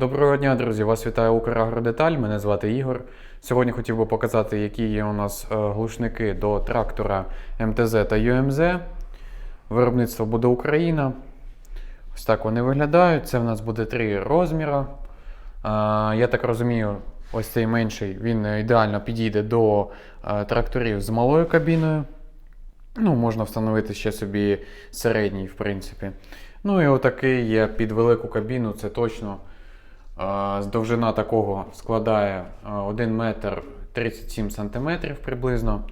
Доброго дня, друзі! Вас вітає Украгродеталь. Мене звати Ігор. Сьогодні хотів би показати, які є у нас е, глушники до трактора МТЗ та ЮМЗ. Виробництво буде Україна. Ось так вони виглядають. Це в нас буде три розміри. Е, Я так розумію, ось цей менший він ідеально підійде до е, тракторів з малою кабіною. Ну, можна встановити ще собі середній, в принципі. Ну і отакий є під велику кабіну, це точно. Довжина такого складає е, 1 метр 37 сантиметрів приблизно.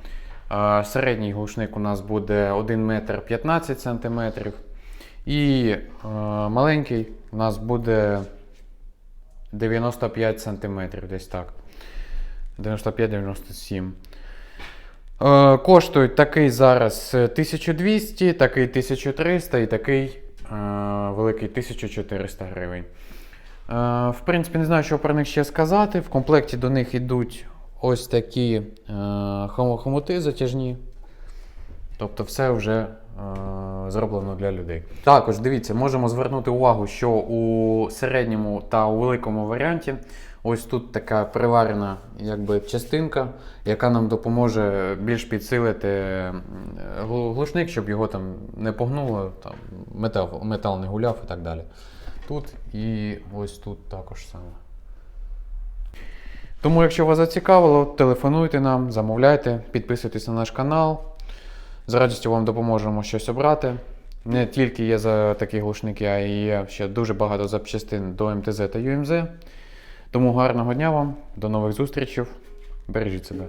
Середній глушник у нас буде 1 метр 15 сантиметрів. І маленький у нас буде 95 сантиметрів, десь так. 95-97. Е, Коштують такий зараз 1200, такий 1300 і такий великий 1400 гривень. Е, В принципі, не знаю, що про них ще сказати. В комплекті до них йдуть ось такі е, хомути затяжні. Тобто все вже е, зроблено для людей. Також дивіться, можемо звернути увагу, що у середньому та у великому варіанті ось тут така приварена якби, частинка, яка нам допоможе більш підсилити глушник, щоб його там не погнуло, там, метал, метал не гуляв і так далі. Тут і ось тут також саме. Тому, якщо вас зацікавило, телефонуйте нам, замовляйте, підписуйтесь на наш канал. З радістю вам допоможемо щось обрати. Не тільки є за такі глушники, а й є ще дуже багато запчастин до МТЗ та ЮМЗ. Тому гарного дня вам, до нових зустрічей. Бережіть себе.